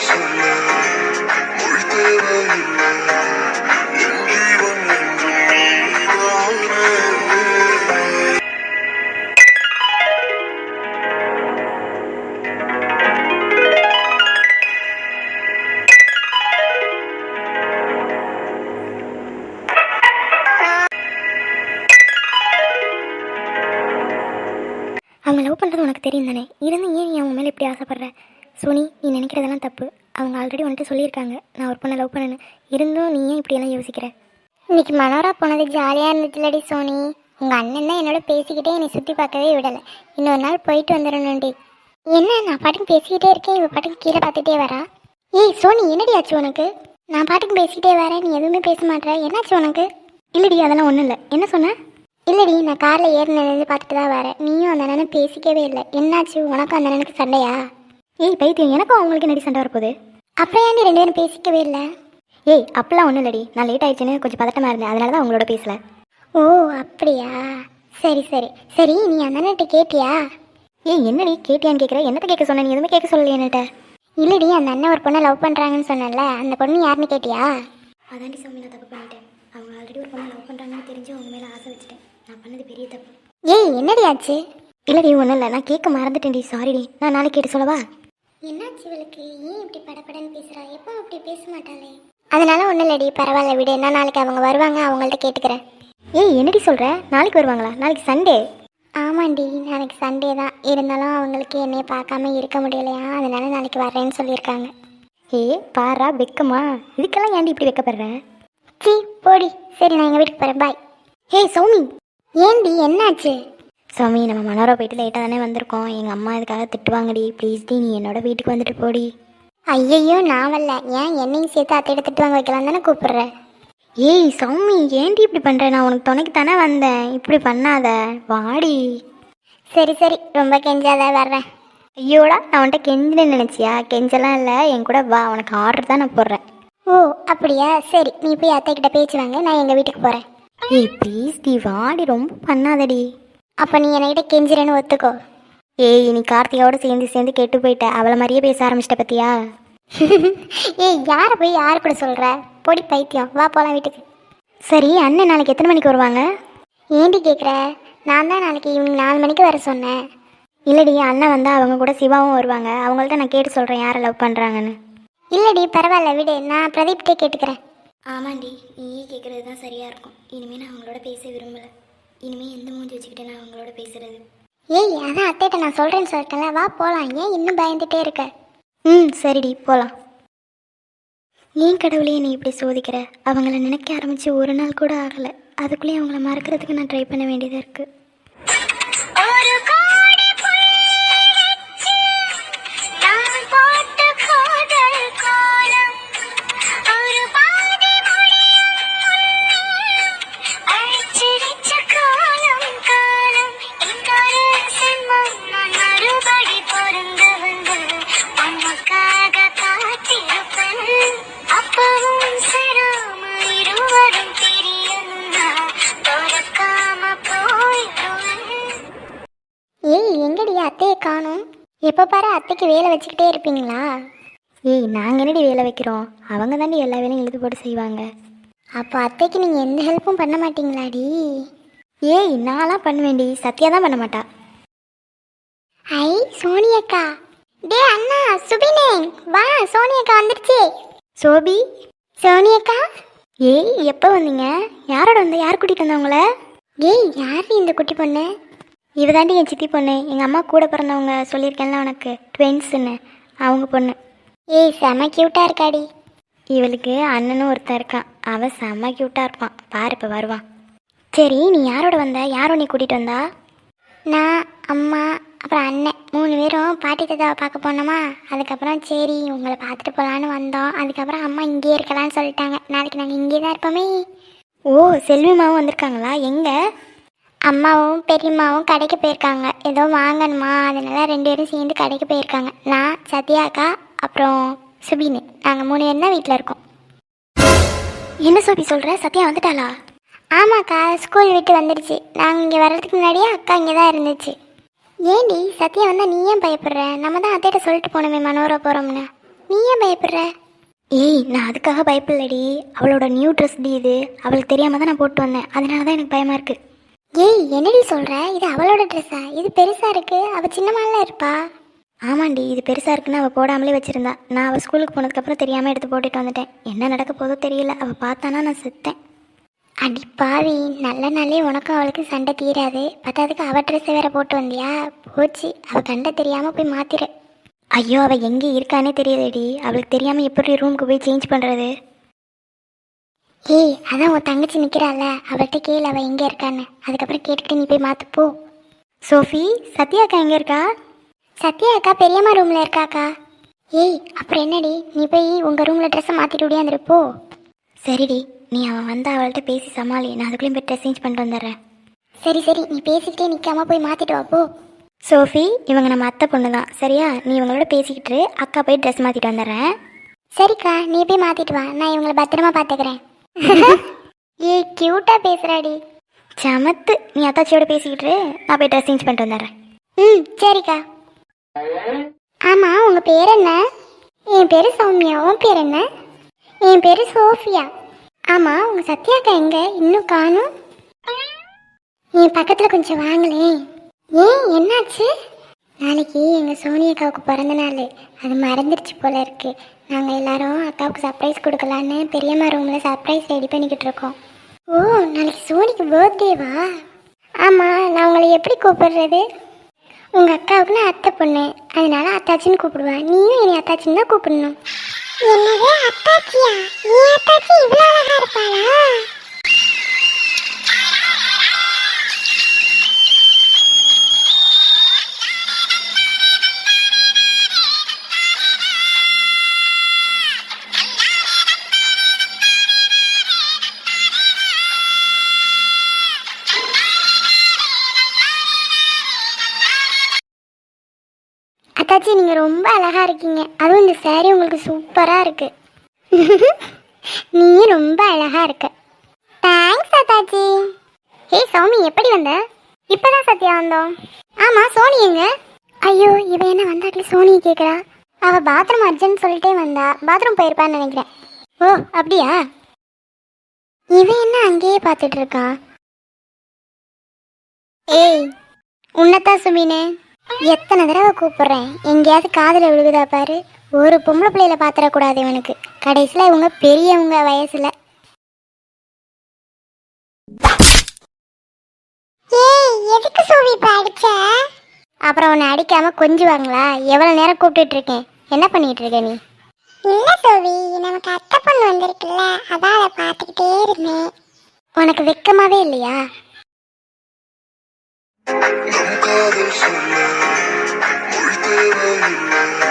சொல்ல மொழி தேவையில்லை என் ஜீவன் என்றும் அவங்க லவ் பண்ணுறது உனக்கு தெரியும் தானே இருந்து ஏன் நீ அவன் மேலே இப்படி ஆசைப்படுற? சோனி நீ நினைக்கிறதெல்லாம் தப்பு. அவங்க ஆல்ரெடி வந்துட்டு சொல்லியிருக்காங்க. நான் ஒரு பொண்ணை லவ் பண்ணேன்னு. இருந்தும் நீ ஏன் இப்படியெல்லாம் யோசிக்கிற? இன்னைக்கு மனோரா போனது ஜாலியாக இருந்துச்சுலடி சோனி. உங்கள் அண்ணன் தான் என்னோட பேசிக்கிட்டே என்னை சுற்றி பார்க்கவே விடலை. இன்னொரு நாள் போயிட்டு வந்துடணும்டி. என்ன நான் பாட்டுக்கு பேசிக்கிட்டே இருக்கேன் இவ பாட்டுக்கு கீழே பார்த்துட்டே வரா? ஏய் சோனி என்னடி ஆச்சு உனக்கு? நான் பாட்டுக்கு பேசிக்கிட்டே வரேன் நீ எதுவுமே பேச மாட்டேற என்னாச்சு உனக்கு? இல்லடி அதெல்லாம் ஒன்றும் இல்லை. என்ன சொன்ன? இல்லடி நான் காரில் ஏறினது பார்த்துட்டு தான் வரேன். நீயும் அந்த அண்ணனும் பேசிக்கவே இல்லை. என்னாச்சு? உனக்கும் அந்த அண்ணனுக்கு சண்டையா? ஏய் பைத்தியம் எனக்கும் அவங்களுக்கு என்னடி சண்டை வரப்போகுது? அப்புறம் ஏன்டி ரெண்டு பேரும் பேசிக்கவே இல்லை? ஏய் அப்பெல்லாம் ஒன்றும் இல்லடி. நான் லேட் ஆயிடுச்சுன்னு கொஞ்சம் பதட்டமாக இருந்தேன். அதனால தான் அவங்களோட பேசல. ஓ அப்படியா? சரி சரி. சரி நீ அந்த அண்ணன்ட்ட கேட்டியா? ஏய் என்னடி கேட்டியான்னு கேட்குற என்னத்தை கேட்க சொன்ன? நீ எதுவுமே கேட்க சொல்லலையே என்கிட்ட. இல்லடி அந்த அண்ணன் ஒரு பொண்ணை லவ் பண்ணுறாங்கன்னு சொன்னல அந்த பொண்ணு யாருன்னு கேட்டியா? அதாண்டி சாமி நான் தப்பு பண்ணிட்டேன். அவங்க ஆல்ரெடி ஒரு பொண்ணை லவ் பண்ணுறாங்கன்னு தெரிஞ்சு அவங்க மேலே ஆசை வச்சுட்டேன். நான் பண்ணது பெரிய தப்பு. ஏய் என்னடி ஆச்சு? இல்லடி ஒன்றும் இல்லை. நான் கேட்க மறந்துட்டேன்டி. சாரிடி நான் நாளைக்கு கேட்டு சொல்லவா? என்னாச்சு இவளுக்கு? ஏன் இப்படி படபடன்னு பேசுகிறா எப்போ அப்படி பேச மாட்டாளே. அதனால ஒன்றும் இல்லடி பரவாயில்ல விடு. நான் நாளைக்கு அவங்க வருவாங்க அவங்கள்ட்ட கேட்டுக்கிறேன். ஏய் என்னடி சொல்கிற நாளைக்கு வருவாங்களா? நாளைக்கு சண்டே ஆமாண்டி நாளைக்கு சண்டே தான். இருந்தாலும் அவங்களுக்கு என்னைய பார்க்காம இருக்க முடியலையா? அதனால நாளைக்கு வரேன்னு சொல்லியிருக்காங்க. ஏ பாரா வெக்கமா? இதுக்கெல்லாம் ஏன்டி இப்படி வெக்கப்படுற? சீ போடி. சரி நான் எங்கள் வீட்டுக்கு போகிறேன் பாய். ஹே சௌமி. ஏண்டி என்னாச்சு? சௌமி நம்ம மனோரா போயிட்டு லேட்டாக தானே வந்திருக்கோம். எங்கள் அம்மா இதுக்காக திட்டுவாங்கடி. ப்ளீஸ் டி நீ என்னோட வீட்டுக்கு வந்துட்டு போடி. ஐயையோ நான் வரல. ஏன் என்னையும் சேர்த்து அத்தையிட திட்டு வாங்க வைக்கலாம் தானே கூப்பிடுறேன் ஏய் சௌமி ஏன்டி இப்படி பண்ணுற நான் உனக்கு துணைக்கு தானே வந்தேன். இப்படி பண்ணாத. வாடி. சரி சரி. ரொம்ப கெஞ்சாத வர்றேன். ஐயோடா நான் உன்கிட்ட கெஞ்சினு நினச்சியா? கெஞ்சலாம் இல்லை. என் கூட வா. உனக்கு ஆர்டர் தான் நான் போடுறேன். ஓ அப்படியா? சரி நீ போய் அத்தை கிட்ட பேச்சு வாங்க. நான் எங்கள் வீட்டுக்கு போகிறேன் ஏய் ப்ளீஸ் டி வாடி. ரொம்ப பண்ணாதடி. அப்போ நீ என்கிட்ட கெஞ்சிரேன்னு ஒத்துக்கோ. ஏய் நீ கார்த்திகாவோட சேர்ந்து சேர்ந்து கெட்டு போயிட்ட. அவளை மாதிரியே பேச ஆரம்பிச்சிட்ட பத்தியா? ஏய் யாரை போய் யார் கூட சொல்கிற பொடி பைத்தியம் வா போகலாம் வீட்டுக்கு. சரி அண்ணன் நாளைக்கு எத்தனை மணிக்கு வருவாங்க? ஏண்டி கேட்குற நான் தான் நாளைக்கு ஈவினிங் நாலு மணிக்கு வர சொன்னேன். இல்லடி அண்ணன் வந்தால் அவங்க கூட சிவாவும் வருவாங்க. அவங்கள்ட்ட நான் கேட்டு சொல்கிறேன் யாரை லவ் பண்ணுறாங்கன்னு இல்லடி பரவாயில்ல விடு. நான் பிரதீப்கிட்டே கேட்டுக்கிறேன். ஆமாண்டி நீயே கேட்குறது தான் சரியாக இருக்கும். இனிமேல் நான் அவங்களோட பேச விரும்பலை. இனிமேல் எந்த மூஞ்சி வச்சுக்கிட்டு நான் அவங்களோட பேசுறது? ஏய் அதான் அத்தைகிட்ட நான் சொல்கிறேன்னு சொல்லிட்டேன்ல. வா போகலாம் ஏன் இன்னும் பயந்துகிட்டே இருக்க? ம் சரிடி போகலாம் ஏன் கடவுளே நீ இப்படி சோதிக்கிற? அவங்கள நினைக்க ஆரம்பித்து ஒரு நாள் கூட ஆகலை. அதுக்குள்ளேயே அவங்கள மறக்கிறதுக்கு நான் ட்ரை பண்ண வேண்டியதாக இருக்குது எப்போ பாரு அத்தைக்கு வேலை வச்சுக்கிட்டே இருப்பீங்களா? ஏய் நாங்கள் என்னடி வேலை வைக்கிறோம்? அவங்க தாண்டி எல்லா வேலையும் எழுதி போட்டு செய்வாங்க. அப்போ அத்தைக்கு நீங்கள் எந்த ஹெல்ப்பும் பண்ண மாட்டீங்களாடி? ஏய் நான்லாம் பண்ணுவேண்டி சத்யா தான் பண்ண மாட்டா. ஐ சோனியக்கா. டே அண்ணா சுபினே. வா சோனியக்கா வந்துருச்சு. சோபி சோனியக்கா. ஏய் எப்போ வந்தீங்க? யாரோட வந்த? யார் கூட்டிகிட்டு வந்தவங்கள? ஏய் யார் இந்த குட்டி பொண்ணு? இவ தாண்டி என் சித்தி பொண்ணு. எங்கள் அம்மா கூட பிறந்தவங்க சொல்லியிருக்கேன்ல உனக்கு. ட்வின்ஸுன்னு அவங்க பொண்ணு. ஏய் செம க்யூட்டாக இருக்காடி. இவளுக்கு அண்ணனும் ஒருத்தன் இருக்கான். அவன் செம க்யூட்டாக இருப்பான். பாரு இப்போ வருவான் சரி நீ யாரோட வந்த? யார் நீ கூட்டிகிட்டு வந்தா? நான் அம்மா அப்புறம் அண்ணன். மூணு பேரும் பாட்டி தாத்தாவை பார்க்க போனோமா? அதுக்கப்புறம் சரி உங்களை பார்த்துட்டு போகலான்னு வந்தோம். அதுக்கப்புறம் அம்மா இங்கேயே இருக்கலாம்னு சொல்லிட்டாங்க. நாளைக்கு நாங்கள் இங்கே தான் இருப்போமே. ஓ செல்விமாவும் வந்திருக்காங்களா? எங்கே? அம்மாவும் பெரியம்மாவும் கடைக்கு போயிருக்காங்க. ஏதோ வாங்கணுமா? அதனால ரெண்டு பேரும் சேர்ந்து கடைக்கு போயிருக்காங்க. நான் சத்யாக்கா அப்புறம் சுபின்னு நாங்கள் மூணு பேரும் தான் வீட்டில் இருக்கோம். என்ன சோபி சொல்கிற சத்யா வந்துட்டாளா? ஆமாக்கா ஸ்கூல் விட்டு வந்துடுச்சு. நாங்கள் இங்கே வர்றதுக்கு முன்னாடியே அக்கா இங்கே தான் இருந்துச்சு. ஏண்டி சத்யா வந்தால் நீ ஏன் பயப்படுற? நம்ம தான் அத்தைகிட்ட சொல்லிட்டு போனோமே மனோரா போகிறோம்னு நீ ஏன் பயப்படுற? ஏய் நான் அதுக்காக பயப்படலடி. அவளோட நியூ ட்ரெஸ் டி இது. அவளுக்கு தெரியாம தான் நான் போட்டு வந்தேன். அதனால தான் எனக்கு பயமா இருக்கு. ஏய் என்னடி சொல்கிற இது அவளோட ட்ரெஸ்ஸா இது பெருசாக இருக்குது அவள் சின்னமாலாம் இருப்பா. ஆமாண்டி இது பெருசாக இருக்குன்னு அவள் போடாமலே வச்சுருந்தா. நான் அவள் ஸ்கூலுக்கு போனதுக்கப்புறம் தெரியாமல் எடுத்து போட்டுட்டு வந்துட்டேன். என்ன நடக்க போதோ தெரியல. அவள் பார்த்தானா நான் செத்தேன். அடி பாவி நல்ல நாளே உனக்கும் அவளுக்கு சண்டை தீராது. பத்தாதுக்கு அவள் ட்ரெஸ்ஸை வேற போட்டு வந்தியா? போச்சு. அவள் கண்டை தெரியாமல் போய் மாத்திர. ஐயோ அவள் எங்கே இருக்கானே தெரியாதடி. அவளுக்கு தெரியாமல் எப்படி ரூமுக்கு போய் சேஞ்ச் பண்ணுறது ஏய் அதான் உன் தங்கச்சி நிற்கிறாள் அவள்கிட்ட கேள் அவள் எங்கே இருக்கான்னு. அதுக்கப்புறம் கேட்டுட்டு நீ போய் மாற்றுப்போ போ. சோஃபி சத்யா அக்கா எங்கே இருக்கா? சத்யா அக்கா பெரியம்மா ரூமில் இருக்காக்கா? ஏய் அப்புறம் என்னடி? நீ போய் உங்கள் ரூமில் ட்ரெஸ்ஸை மாற்றிட்டு ஓடியாந்துரு போ. சரிடி நீ அவன் வந்து அவள்கிட்ட பேசி சமாளி. நான் அதுக்குள்ளேயும் போய் ட்ரெஸ் சேஞ்ச் பண்ணிட்டு வந்துடுறேன். சரி சரி நீ பேசிக்கிட்டே நிற்காம போய் மாற்றிட்டு வா போ. சோஃபி இவங்க நம்ம அத்தை பொண்ணு தான் சரியா? நீ இவங்களோட பேசிக்கிட்டு அக்கா போய் ட்ரெஸ் மாற்றிட்டு வந்துடுறேன். சரிக்கா நீ போய் மாற்றிட்டு வா. நான் இவங்களை பத்திரமா பார்த்துக்கிறேன் ஏ கியூட்டா பேசுகிறாடி சமத்து நீ அத்தாச்சியோட பேசிக்கிட்டு நான் போய் ட்ரெஸ் சேஞ்ச் பண்ணிட்டு வந்துடுறேன். ம் சரிக்கா. ஆமாம் உங்கள் பேர் என்ன? என் பேர் சௌமியா. உன் பேர் என்ன? என் பேர் சோஃபியா. ஆமாம் உங்கள் சத்யாக்கா எங்க? இன்னும் காணும். என் பக்கத்தில் கொஞ்சம் வாங்களேன். ஏன் என்னாச்சு? நாளைக்கு எங்கள் சோனி அக்காவுக்கு பிறந்த நாள். அது மறந்துடுச்சு போல இருக்கு. நாங்கள் எல்லாரும் அக்காவுக்கு சர்ப்ரைஸ் கொடுக்கலான்னு பெரியம்மா ரூமில் சர்ப்ரைஸ் ரெடி பண்ணிக்கிட்டு இருக்கோம். ஓ நாளைக்கு சோனிக்கு பர்த்டேவா ஆமாம் நான் உங்களை எப்படி கூப்பிடுறது? உங்கள் அக்காவுக்கு நான் அத்தை பொண்ணு. அதனால அத்தாச்சின்னு கூப்பிடுவேன் நீயும் என்னை அத்தாச்சின்னு தான் கூப்பிடணும். என்னது அத்தாச்சியா? நீ அத்தாச்சி இவ்வளோ அழகாக இருப்பாளா அத்தாச்சி நீங்கள் ரொம்ப அழகாக இருக்கீங்க. அதுவும் இந்த சேரீ உங்களுக்கு சூப்பராக இருக்குது நீ ரொம்ப அழகாக இருக்க. தேங்க்ஸ் அத்தாச்சி ஹே சௌமி எப்படி வந்த? இப்போதான் சத்யா வந்தோம். ஆமாம் சோனி எங்க? ஐயோ இவன் என்ன வந்தாட்டி சோனியை கேட்குறா அவள் பாத்ரூம் அர்ஜென்ட் சொல்லிட்டே வந்தா. பாத்ரூம் போயிருப்பான்னு நினைக்கிறேன். ஓ அப்படியா? இவன் என்ன அங்கேயே பார்த்துட்டு இருக்கா? ஏய் உன்னத்தான் சுமினே. எத்தனை தடவை கூப்பிடுறேன்? எங்கேயாவது காதில் விழுகுதா பாரு? ஒரு பொம்பளை பிள்ளையில பாத்திரக்கூடாது இவனுக்கு. கடைசியில் இவங்க பெரியவங்க வயசுல. ஏய் எதுக்கு சோவி இப்ப அடிச்ச? அப்புறம் உன்னை அடிக்காம கொஞ்சுவாங்களா? எவ்வளவு நேரம் கூப்பிட்டுட்டு இருக்கேன். என்ன பண்ணிட்டு இருக்க நீ? இல்ல சோவி நமக்கு அத்தை பொண்ணு வந்திருக்குல்ல அதான் அதை பார்த்துக்கிட்டே இருந்தேன். உனக்கு வெக்கமாவே இல்லையா? நம் காதல் சொல்ல மொழி தேவையில்லை